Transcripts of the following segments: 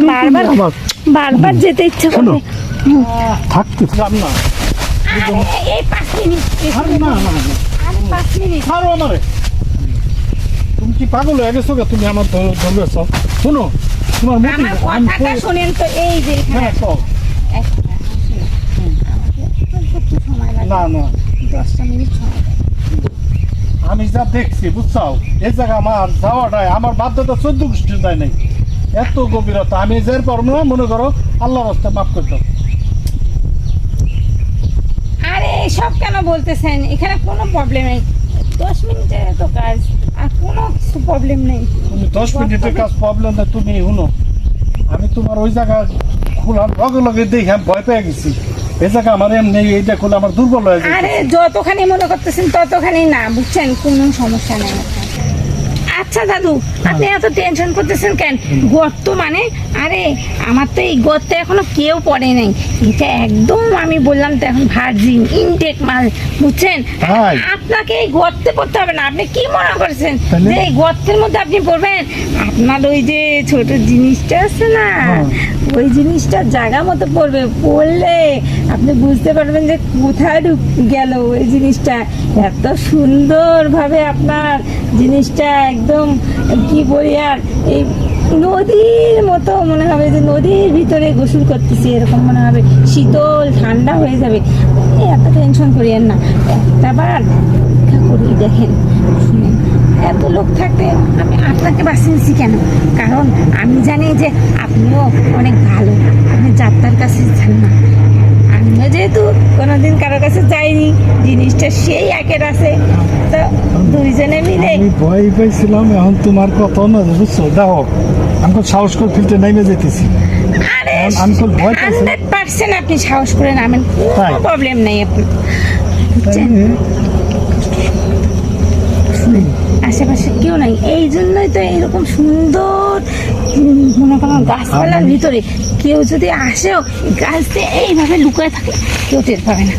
বারবার বারবার যেতে ইচ্ছে করে। থাকতে না এই পাঁচ মিনিট না না না। পাঁচ মিনিট। ছাড়ো আমারে। তুমি কি পাগল হয়ে গেছো গা? তুমি আমার ধর- ধরবেছ শোনো তোমার কথাটা শোনেন তো এই যে হ্যাঁ না না। দশটা মিনিট সময় আমি যা দেখছি বুঝছ এই জায়গা আমার যাওয়াটাই আমার বাধ্যতা চোদ্দ গোষ্ঠী যায় নাই। এত গভীরতা আমি যে পারব না মনে করো আল্লাহ রাস্তা মাফ করে দাও। আরে সব কেন বলতেছেন? এখানে কোনো প্রবলেম নেই। দশ মিনিটের তো কাজ আর কোনো কিছু প্রবলেম নেই। তুমি দশ মিনিটের কাজ প্রবলেম না তুমি শুনো। আমি তোমার ওই জায়গা খোলার লগে লগে দেখে আমি ভয় পেয়ে গেছি। এই জায়গা আমার এমনি এইটা খুলে আমার দুর্বল হয়ে যায় আরে যতখানি মনে করতেছেন ততখানি না বুঝছেন? কোনো সমস্যা নেই। আচ্ছা দাদু আপনি এত টেনশন করতেছেন কেন? গর্ত মানে? আরে আমার তো এই গর্তে এখনও কেউ পড়ে নাই। এটা একদম আমি বললাম তো এখন ভার্জিন ইনটেক মাল বুঝছেন? আপনাকে এই গর্তে পড়তে হবে না। আপনি কি মনে করছেন? যে এই গর্তের মধ্যে আপনি পড়বেন? আপনার ওই যে ছোট জিনিসটা আছে না হ্যাঁ। ওই জিনিসটা জায়গা মতো পড়বে। পড়লে আপনি বুঝতে পারবেন যে কোথায় ঢুক গেল ওই জিনিসটা। এত সুন্দরভাবে আপনার জিনিসটা একদম কি বলি আর, এই নদীর মতো মনে হবে যে নদীর ভিতরে গোসল করতেছি, এরকম মনে হবে। শীতল, ঠান্ডা হয়ে যাবে। এত টেনশন করিয়েন না। একটা বার পরীক্ষা করি, দেখেন, শুনেন। এত লোক থাকতে আমি আপনাকে বাঁচিয়েছি কেন? কারণ আমি জানি যে আপনিও অনেক ভালো। আপনি যাত্রার কাছে যান না। কাছে যাইনি জিনিসটা সেই একের আছে। তো দুইজনে মিলে আমি ভয় পাইছিলাম এখন তোমার কথা না বুঝছ? দেখো আমি সাহস করে ফিল্টে নাইমে যেতেছি। আরে আমি- আমি ভয় পাইছি। আপনি সাহস করে নামেন কোনো প্রবলেম নেই বুঝছেন? আশেপাশে কেউ নাই এই জন্যই তো এইরকম সুন্দর মনে করেন গাছপালার ভিতরে। কেউ যদি আসেও গাছ দিয়ে এইভাবে লুকায় থাকে কেউ টের পাবে না।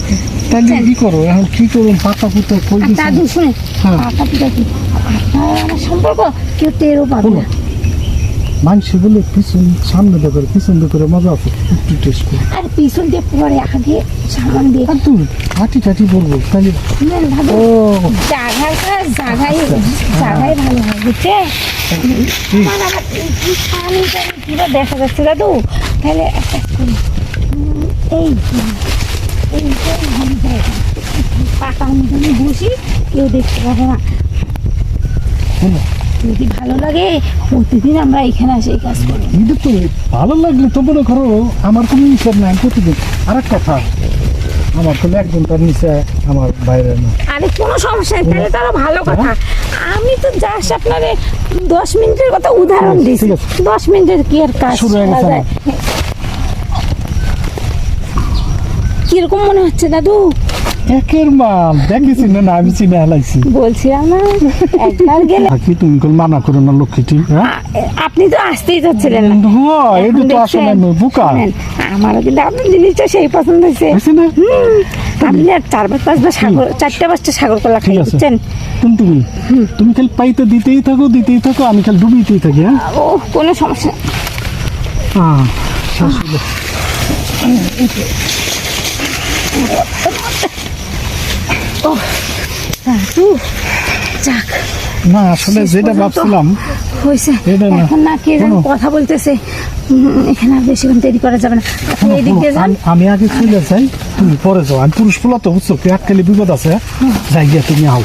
তাহলে কি করো এখন কি করুন পাতা পুতো কই দাদু শুনে হ্যাঁ। পাতা পিতা কি? আমার সম্পর্ক কেউ টেরও পাবে না। মানুষ বলে পিছন সামনে করে পিছন করে মজা আছে একটু টেস্ট করে আর পিছন দিয়ে পরে আগে সামান দিয়ে। আর তুমি হাঁটি টাটি বলব তাহলে ও। কাজ জাগাই জাগাই ভালো হয় বুঝছে পুরো দেখা যাচ্ছে দাদু। তাহলে একটা কাজ করি এই এই পাকা অনুযায়ী বসি কেউ দেখতে পাবে না। যদি ভালো লাগে প্রতিদিন আমরা এখানে আসে এই কাজ করি। কিন্তু ভালো লাগলে তো মনে করো আমার কোনো হিসাব নাই প্রতিদিন। আর এক কথা আমার তো এক ঘণ্টার নিচে আমার বাইরে না। আরে কোনো সমস্যা নেই তাহলে তারা ভালো কথা। আমি তো জাস্ট আপনারে দশ মিনিটের কথা উদাহরণ দিচ্ছি দশ মিনিটের কি আর কাজ? শুরু হয়ে গেছে? কীরকম মনে হচ্ছে দাদু? একের মাল। দেখেছি না না আমি চিনে হেলাইছি। বলছি আমার একবার গেলে তুমি কোন মানা করো না লক্ষ্মীটি হ্যাঁ? আপনি তো আসতেই চাচ্ছিলেন না। হয় এটা তো আসলে? নয়, আমারও কিন্তু আপনার জিনিসটা সেই পছন্দ হয়েছে। হয়েছে না? আপনি আর চারবার পাঁচবার সাগর চারটে পাঁচটা সাগর কলা খাই বুঝছেন তুমি তুমি তুমি খালি পাইতে দিতেই থাকো দিতেই থাকো আমি খালি ডুবিতেই থাকি হ্যাঁ? ও কোনো সমস্যা। হ্যাঁ শেষ যাক না আসলে যেটা ভাবছিলাম হয়েছে। না। এখন না কে যেন কথা বলতেছে। এখানে আর বেশিক্ষণ দেরি করা যাবে না। এদিক যান। আমি- আগে চলে যাই তুমি পরে যাও। আমি পুরুষ পোলা তো বুঝছ কি এককালে বিপদ আছে। যাই গিয়া তুমি আও।